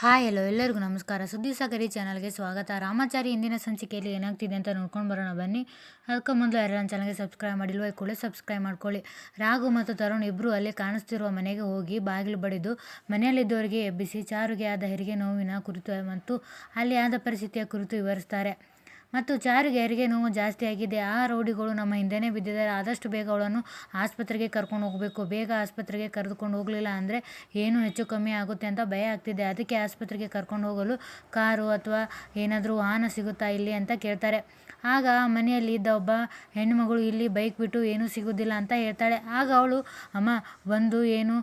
Hi ಎಲ್ಲೋ ಎಲ್ಲರಿಗೂ ನಮಸ್ಕಾರ. ಸುದ್ದಿ ಸಾಗರಿ ಚಾನಲ್ಗೆ ಸ್ವಾಗತ. ರಾಮಾಚಾರಿ ಇಂದಿನ ಸಂಚಿಕೆಯಲ್ಲಿ ಏನಾಗ್ತಿದೆ ಅಂತ ನೋಡ್ಕೊಂಡು ಬರೋಣ ಬನ್ನಿ. ಅದಕ್ಕೆ ಮೊದಲು ಎರಡು ನನ್ನ ಚಾನಲ್ಗೆ ಸಬ್ಸ್ಕ್ರೈಬ್ ಮಾಡಿಲ್ವ ಕೂಡ ಸಬ್ಸ್ಕ್ರೈಬ್ ಮಾಡ್ಕೊಳ್ಳಿ. ರಾಘು ಮತ್ತು ತರುಣ್ ಇಬ್ಬರು ಅಲ್ಲಿ ಕಾಣಿಸ್ತಿರುವ ಮನೆಗೆ ಹೋಗಿ ಬಾಗಿಲು ಬಡಿದು ಮನೆಯಲ್ಲಿದ್ದವರಿಗೆ ಎಬ್ಬಿಸಿ, ಚಾರುಗೆ ಆದ ಹೆರಿಗೆ ನೋವಿನ ಕುರಿತು ಮತ್ತು ಅಲ್ಲಿ ಆದ ಪರಿಸ್ಥಿತಿಯ ಕುರಿತು ವಿವರಿಸ್ತಾರೆ. ಮತ್ತು ಜಾರು ಹೆರಿಗೆ ನೋವು ಜಾಸ್ತಿ ಆಗಿದೆ. ಆ ರೌಡಿಗಳು ನಮ್ಮ ಹಿಂದೆನೇ ಬಿದ್ದಿದ್ದಾರೆ. ಆದಷ್ಟು ಬೇಗ ಅವಳನ್ನು ಆಸ್ಪತ್ರೆಗೆ ಕರ್ಕೊಂಡು ಹೋಗಬೇಕು. ಬೇಗ ಆಸ್ಪತ್ರೆಗೆ ಕರೆದುಕೊಂಡು ಹೋಗಲಿಲ್ಲ ಅಂದರೆ ಏನು ಹೆಚ್ಚು ಕಮ್ಮಿ ಆಗುತ್ತೆ ಅಂತ ಭಯ ಆಗ್ತಿದೆ. ಅದಕ್ಕೆ ಆಸ್ಪತ್ರೆಗೆ ಕರ್ಕೊಂಡು ಹೋಗಲು ಕಾರು ಅಥವಾ ಏನಾದರೂ ವಾಹನ ಸಿಗುತ್ತಾ ಇಲ್ಲಿ ಅಂತ ಕೇಳ್ತಾರೆ. ಆಗ ಮನೆಯಲ್ಲಿ ಇದ್ದ ಒಬ್ಬ ಹೆಣ್ಣುಮಗಳು, ಇಲ್ಲಿ ಬೈಕ್ ಬಿಟ್ಟು ಏನೂ ಸಿಗೋದಿಲ್ಲ ಅಂತ ಹೇಳ್ತಾಳೆ. ಆಗ ಅವಳು, ಅಮ್ಮ, ಬಂದು ಏನು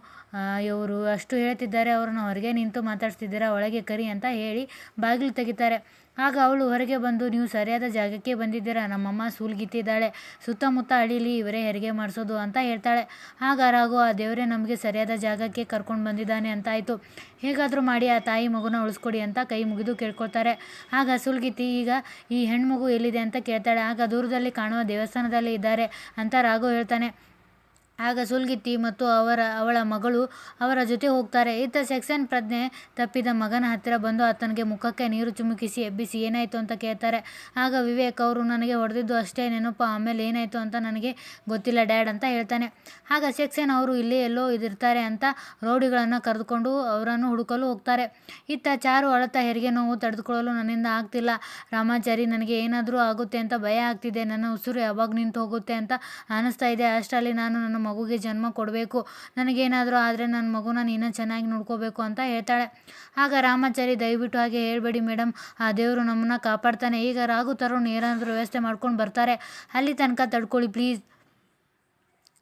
ಇವರು ಅಷ್ಟು ಹೇಳ್ತಿದ್ದಾರೆ, ಅವ್ರನ್ನ ಹೊರಗೆ ನಿಂತು ಮಾತಾಡ್ಸ್ತಿದ್ದೀರಾ, ಒಳಗೆ ಕರಿ ಅಂತ ಹೇಳಿ ಬಾಗಿಲು ತೆಗಿತಾರೆ. ಆಗ ಅವಳು ಹೊರಗೆ ಬಂದು, ನೀವು ಸರಿಯಾದ ಜಾಗಕ್ಕೆ ಬಂದಿದ್ದೀರಾ? ನಮ್ಮಮ್ಮ ಸೂಲ್ಗಿತ್ತಿದ್ದಾಳೆ ಸುತ್ತಮುತ್ತ ಹಳ್ಳಿಲಿ ಇವರೇ ಹೆರಿಗೆ ಮಾಡಿಸೋದು ಅಂತ ಹೇಳ್ತಾಳೆ. ಆಗ ರಾಘು ಆ ದೇವರೇ, ನಮಗೆ ಸರಿಯಾದ ಜಾಗಕ್ಕೆ ಕರ್ಕೊಂಡು ಬಂದಿದ್ದಾನೆ ಅಂತ ಆಯಿತು. ಹೇಗಾದರೂ ಮಾಡಿ, ಆ ತಾಯಿ ಮಗುನ ಉಳಿಸ್ಕೊಡಿ ಅಂತ ಕೈ ಮುಗಿದು ಕೇಳ್ಕೊಳ್ತಾರೆ. ಆಗ ಸುಲ್ಗಿತ್ತಿ, ಈಗ ಈ ಹೆಣ್ಮಗು ಎಲ್ಲಿದೆ? ಅಂತ ಕೇಳ್ತಾಳೆ. ಆಗ ದೂರದಲ್ಲಿ ಕಾಣುವ ದೇವಸ್ಥಾನದಲ್ಲಿ ಇದ್ದಾರೆ ಅಂತ ರಾಘು ಹೇಳ್ತಾನೆ. ಆಗ ಸುಲ್ಗಿತ್ತಿ ಮತ್ತು ಅವರ, ಅವಳ ಮಗಳು ಅವರ ಜೊತೆ ಹೋಗ್ತಾರೆ. ಇತ್ತ ಸೆಕ್ಸನ್ ಪ್ರಜ್ಞೆ ತಪ್ಪಿದ ಮಗನ ಹತ್ತಿರ ಬಂದು ಆತನಿಗೆ ಮುಖಕ್ಕೆ ನೀರು ಚುಮುಕಿಸಿ ಎಬ್ಬಿಸಿ, ಏನಾಯಿತು ಅಂತ ಕೇಳ್ತಾರೆ. ಆಗ ವಿವೇಕ್ ಅವರು, ನನಗೆ ಹೊಡೆದಿದ್ದು ಅಷ್ಟೇ ನೆನಪು, ಆಮೇಲೆ ಏನಾಯಿತು ಅಂತ ನನಗೆ ಗೊತ್ತಿಲ್ಲ ಡ್ಯಾಡ್ ಅಂತ ಹೇಳ್ತಾನೆ. ಆಗ ಸೆಕ್ಸನ್ ಅವರು, ಇಲ್ಲಿ ಎಲ್ಲೋ ಇದಿರ್ತಾರೆ ಅಂತ ರೌಡಿಗಳನ್ನು ಕರೆದುಕೊಂಡು ಅವರನ್ನು ಹುಡುಕಲು ಹೋಗ್ತಾರೆ. ಇತ್ತ ಚಾರು ಅಳತ ಹೆರಿಗೆ ನೋವು ತಡೆದುಕೊಳ್ಳಲು, ನನ್ನಿಂದ ಆಗ್ತಿಲ್ಲ ರಾಮಾಚಾರಿ, ನನಗೆ ಏನಾದರೂ ಆಗುತ್ತೆ ಅಂತ ಭಯ ಆಗ್ತಿದೆ. ನನ್ನ ಉಸಿರು ಯಾವಾಗ ನಿಂತು ಹೋಗುತ್ತೆ ಅಂತ ಅನ್ನಿಸ್ತಾ ಇದೆ. ಅಷ್ಟರಲ್ಲಿ ನಾನು ನನ್ನ ಮಗುಗೆ ಜನ್ಮ ಕೊಡಬೇಕು. ನನಗೇನಾದರೂ ಆದರೆ ನನ್ನ ಮಗುನ ನೀನ ಚೆನ್ನಾಗಿ ನೋಡ್ಕೋಬೇಕು ಅಂತ ಹೇಳ್ತಾಳೆ. ಆಗ ರಾಮಾಚಾರಿ ದಯವಿಟ್ಟು ಹಾಗೆ ಹೇಳ್ಬೇಡಿ ಮೇಡಮ್ ಆ ದೇವರು ನಮ್ಮನ್ನ ಕಾಪಾಡ್ತಾನೆ. ಈಗ ರಾಘು ತರುಣ್ ಏನಾದರೂ ವ್ಯವಸ್ಥೆ ಮಾಡ್ಕೊಂಡು ಬರ್ತಾರೆ. ಅಲ್ಲಿ ತನಕ ತಡ್ಕೊಳ್ಳಿ ಪ್ಲೀಸ್.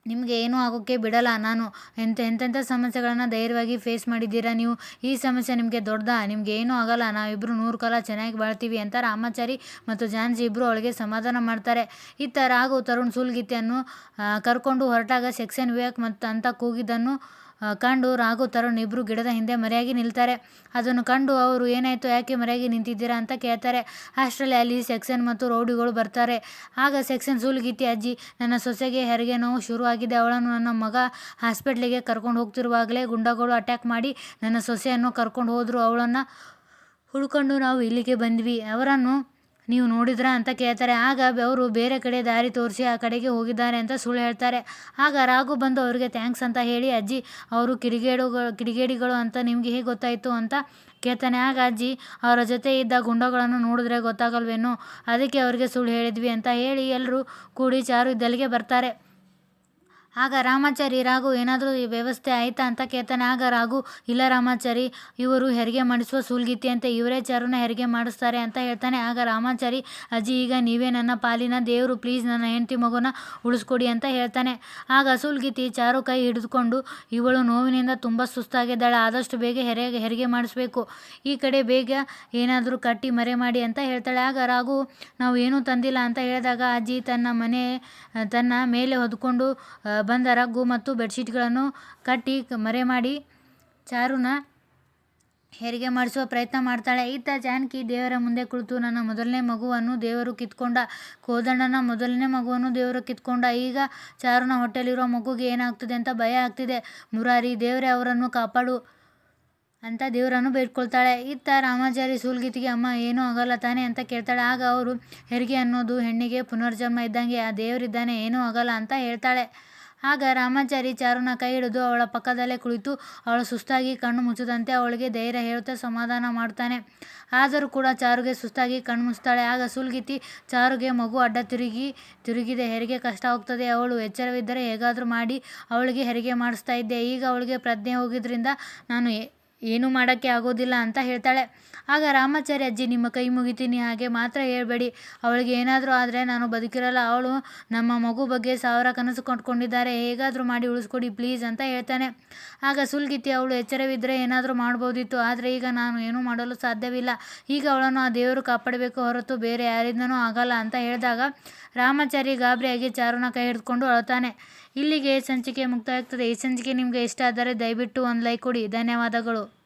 ನಿಮಗೆ ಏನೂ ಆಗೋಕ್ಕೆ ಬಿಡಲ್ಲ. ನಾನು ಎಂತ ಎಂತೆಂಥ ಸಮಸ್ಯೆಗಳನ್ನು ಧೈರ್ಯವಾಗಿ ಫೇಸ್ ಮಾಡಿದ್ದೀರಾ? ನೀವು ಈ ಸಮಸ್ಯೆ ನಿಮಗೆ ದೊಡ್ಡದಾ? ನಿಮಗೆ ಏನೂ ಆಗಲ್ಲ. ನಾವಿಬ್ಬರು ನೂರು ಕಾಲ ಚೆನ್ನಾಗಿ ಬಾಳ್ತೀವಿ ಅಂತ ರಾಮಾಚಾರಿ ಮತ್ತು ಜಾನ್ಜಿ ಇಬ್ಬರು ಅವಳಿಗೆ ಸಮಾಧಾನ ಮಾಡ್ತಾರೆ. ಇತ್ತ ರಾಘು ತರುಣ್ ಸುಲ್ಗೀತೆಯನ್ನು ಕರ್ಕೊಂಡು ಹೊರಟಾಗ ಸೆಕ್ಷನ್ ವಿವೇಕ್ ಮತ್ತು ಅಂತ ಕೂಗಿದ್ದನ್ನು ಕಂಡು ರಾಘು ತರುಣ್ ಇಬ್ಬರು ಗಿಡದ ಹಿಂದೆ ಮರೆಯಾಗಿ ನಿಲ್ತಾರೆ. ಅದನ್ನು ಕಂಡು ಅವರು, ಏನಾಯಿತು? ಯಾಕೆ ಮರೆಯಾಗಿ ನಿಂತಿದ್ದೀರಾ? ಅಂತ ಕೇಳ್ತಾರೆ. ಅಷ್ಟರಲ್ಲಿ ಅಲ್ಲಿ ಸೆಕ್ಷನ್ ಮತ್ತು ರೌಡಿಗಳು ಬರ್ತಾರೆ. ಆಗ ಸೆಕ್ಷನ್ ಸೂಲ್ಗಿತ್ತಿ ಅಜ್ಜಿ, ನನ್ನ ಸೊಸೆಗೆ ಹೆರಿಗೆ ನೋವು ಶುರುವಾಗಿದೆ. ಅವಳನ್ನು ನನ್ನ ಮಗ ಹಾಸ್ಪಿಟ್ಲಿಗೆ ಕರ್ಕೊಂಡು ಹೋಗ್ತಿರುವಾಗಲೇ ಗುಂಡಗಳು ಅಟ್ಯಾಕ್ ಮಾಡಿ ನನ್ನ ಸೊಸೆಯನ್ನು ಕರ್ಕೊಂಡು ಹೋದರು. ಅವಳನ್ನು ಹುಡ್ಕೊಂಡು ನಾವು ಇಲ್ಲಿಗೆ ಬಂದ್ವಿ. ಅವರನ್ನು ನೀವು ನೋಡಿದ್ರಾ ಅಂತ ಕೇಳ್ತಾರೆ. ಆಗ ಅವರು ಬೇರೆ ಕಡೆ ದಾರಿ ತೋರಿಸಿ ಆ ಕಡೆಗೆ ಹೋಗಿದ್ದಾರೆ ಅಂತ ಸುಳ್ಳು ಹೇಳ್ತಾರೆ. ಆಗ ರಾಘು ಬಂದು ಅವರಿಗೆ ಥ್ಯಾಂಕ್ಸ್ ಅಂತ ಹೇಳಿ, ಅಜ್ಜಿ, ಅವರು ಕಿಡಿಗೇಡುಗಳು, ಕಿಡಿಗೇಡಿಗಳು ಅಂತ ನಿಮಗೆ ಹೇಗೆ ಗೊತ್ತಾಯಿತು? ಅಂತ ಕೇಳ್ತಾನೆ. ಆಗ ಅಜ್ಜಿ, ಅವರ ಜೊತೆ ಇದ್ದ ಗುಂಡಗಳನ್ನು ನೋಡಿದ್ರೆ ಗೊತ್ತಾಗಲ್ವೇನೋ? ಅದಕ್ಕೆ ಅವರಿಗೆ ಸುಳ್ಳು ಹೇಳಿದ್ವಿ ಅಂತ ಹೇಳಿ ಎಲ್ಲರೂ ಕೂಡಿ ಚಾರು ಇದ್ದಲ್ಲಿಗೆ ಬರ್ತಾರೆ. ಆಗ ರಾಮಾಚಾರಿ, ರಾಘು, ಏನಾದರೂ ವ್ಯವಸ್ಥೆ ಆಯಿತಾ ಅಂತ ಕೇಳ್ತಾನೆ. ಆಗ ರಾಘು, ಇಲ್ಲ ರಾಮಾಚಾರಿ, ಇವರು ಹೆರಿಗೆ ಮಾಡಿಸುವ ಸೂಲ್ಗಿತ್ತಿ ಅಂತ ಇವರೇ ಚಾರುನ ಹೆರಿಗೆ ಮಾಡಿಸ್ತಾರೆ ಅಂತ ಹೇಳ್ತಾನೆ. ಆಗ ರಾಮಾಚಾರಿ, ಅಜ್ಜಿ, ಈಗ ನೀವೇ ನನ್ನ ಪಾಲಿನ ದೇವರು, ಪ್ಲೀಸ್ ನನ್ನ ಹೆಂಡತಿ ಮಗುನ ಉಳಿಸ್ಕೊಡಿ ಅಂತ ಹೇಳ್ತಾನೆ. ಆಗ ಸೂಲ್ಗಿತ್ತಿ ಚಾರು ಕೈ ಹಿಡಿದುಕೊಂಡು ಇವಳು ನೋವಿನಿಂದ ತುಂಬ ಸುಸ್ತಾಗಿದ್ದಾಳೆ. ಆದಷ್ಟು ಬೇಗ ಹೆರಿಗೆ ಹೆರಿಗೆ ಮಾಡಿಸ್ಬೇಕು. ಈ ಕಡೆ ಬೇಗ ಏನಾದರೂ ಕಟ್ಟಿ ಮರೆ ಮಾಡಿ ಅಂತ ಹೇಳ್ತಾಳೆ. ಆಗ ರಾಘು, ನಾವು ಏನೂ ತಂದಿಲ್ಲ ಅಂತ ಹೇಳಿದಾಗ ಅಜ್ಜಿ ತನ್ನ ಮನೆ, ತನ್ನ ಮೇಲೆ ಹೊದ್ಕೊಂಡು ಬಂದ ರಗ್ಗು ಮತ್ತು ಬೆಡ್ಶೀಟ್ಗಳನ್ನು ಕಟ್ಟಿ ಮರೆ ಮಾಡಿ ಚಾರುನ ಹೆರಿಗೆ ಮಾಡಿಸುವ ಪ್ರಯತ್ನ ಮಾಡ್ತಾಳೆ. ಇತ್ತ ಜಾನಕಿ ದೇವರ ಮುಂದೆ ಕುಳಿತು, ನನ್ನ ಮೊದಲನೇ ಮಗುವನ್ನು ದೇವರು ಕಿತ್ಕೊಂಡ ಕೋದಣ್ಣನ ಮೊದಲನೇ ಮಗುವನ್ನು ದೇವರು ಕಿತ್ಕೊಂಡ, ಈಗ ಚಾರುನ ಹೊಟ್ಟೆಲಿರೋ ಮಗುಗೆ ಏನಾಗ್ತದೆ ಅಂತ ಭಯ ಆಗ್ತಿದೆ. ಮುರಾರಿ, ದೇವರೇ ಅವರನ್ನು ಕಾಪಾಡು ಅಂತ ದೇವರನ್ನು ಬೇಡ್ಕೊಳ್ತಾಳೆ. ಇತ್ತ ರಾಮಾಚಾರಿ ಸೂಲ್ಗಿತಿಗೆ ಅಮ್ಮ, ಏನೂ ಆಗಲ್ಲ ತಾನೆ ಅಂತ ಕೇಳ್ತಾಳೆ. ಆಗ ಅವರು, ಹೆರಿಗೆ ಅನ್ನೋದು ಹೆಣ್ಣಿಗೆ ಪುನರ್ಜನ್ಮ ಇದ್ದಂಗೆ, ಆ ದೇವರಿದ್ದಾನೆ, ಏನೂ ಆಗಲ್ಲ ಅಂತ ಹೇಳ್ತಾಳೆ. ಆಗ ರಾಮಾಚಾರಿ ಚಾರುನ ಕೈ ಹಿಡಿದು ಅವಳ ಪಕ್ಕದಲ್ಲೇ ಕುಳಿತು ಅವಳು ಸುಸ್ತಾಗಿ ಕಣ್ಣು ಮುಚ್ಚದಂತೆ ಅವಳಿಗೆ ಧೈರ್ಯ ಹೇಳುತ್ತಾ ಸಮಾಧಾನ ಮಾಡ್ತಾನೆ ಆದರೂ ಕೂಡ ಚಾರುಗೆ ಸುಸ್ತಾಗಿ ಕಣ್ಣು ಮುಚ್ತಾಳೆ ಆಗ ಸುಲ್ಗಿತಿ ಚಾರುಗೆ ಮಗು ಅಡ್ಡ ತಿರುಗಿ, ತಿರುಗಿದೆ ಹೆರಿಗೆ ಕಷ್ಟ ಹೋಗ್ತದೆ. ಅವಳು ಎಚ್ಚರವಿದ್ದರೆ ಹೇಗಾದರೂ ಮಾಡಿ ಅವಳಿಗೆ ಹೆರಿಗೆ ಮಾಡಿಸ್ತಾ ಇದ್ದೆ. ಈಗ ಅವಳಿಗೆ ಪ್ರಜ್ಞೆ ಹೋಗಿದ್ರಿಂದ ನಾನು ಏನೂ ಮಾಡೋಕ್ಕೆ ಆಗೋದಿಲ್ಲ ಅಂತ ಹೇಳ್ತಾಳೆ. ಆಗ ರಾಮಾಚಾರಿ ಅಜ್ಜಿ, ನಿಮ್ಮ ಕೈ ಮುಗಿತೀನಿ, ಹಾಗೆ ಮಾತ್ರ ಹೇಳಬೇಡಿ. ಅವಳಿಗೆ ಏನಾದರೂ ಆದರೆ ನಾನು ಬದುಕಿರಲ್ಲ. ಅವಳು ನಮ್ಮ ಮಗು ಬಗ್ಗೆ ಸಾವಿರ ಕನಸು ಕೊಂಡ್ಕೊಂಡಿದ್ದಾರೆ. ಹೇಗಾದರೂ ಮಾಡಿ ಉಳಿಸ್ಕೊಡಿ, ಪ್ಲೀಸ್, ಅಂತ ಹೇಳ್ತಾನೆ. ಆಗ ಸುಲ್ಗಿತಿ, ಅವಳು ಎಚ್ಚರವಿದ್ದರೆ ಏನಾದರೂ ಮಾಡ್ಬೋದಿತ್ತು. ಆದರೆ ಈಗ ನಾನು ಏನೂ ಮಾಡಲು ಸಾಧ್ಯವಿಲ್ಲ. ಈಗ ಅವಳನ್ನು ಆ ದೇವರು ಕಾಪಾಡಬೇಕು ಹೊರತು ಬೇರೆ ಯಾರಿಂದನೂ ಆಗಲ್ಲ, ಅಂತ ಹೇಳಿದಾಗ ರಾಮಾಚಾರಿ ಗಾಬರಿಯಾಗಿ ಚಾರುನ ಕೈ ಹಿಡಿದುಕೊಂಡು ಅಳುತ್ತಾನೆ. ಇಲ್ಲಿಗೆ ಸಂಚಿಕೆ ಮುಕ್ತಾಯವಾಗ್ತದೆ ಈ ಸಂಚಿಕೆ ನಿಮಗೆ ಇಷ್ಟ ಆದರೆ ದಯವಿಟ್ಟು ಒಂದು ಲೈಕ್ ಕೊಡಿ. ಧನ್ಯವಾದಗಳು.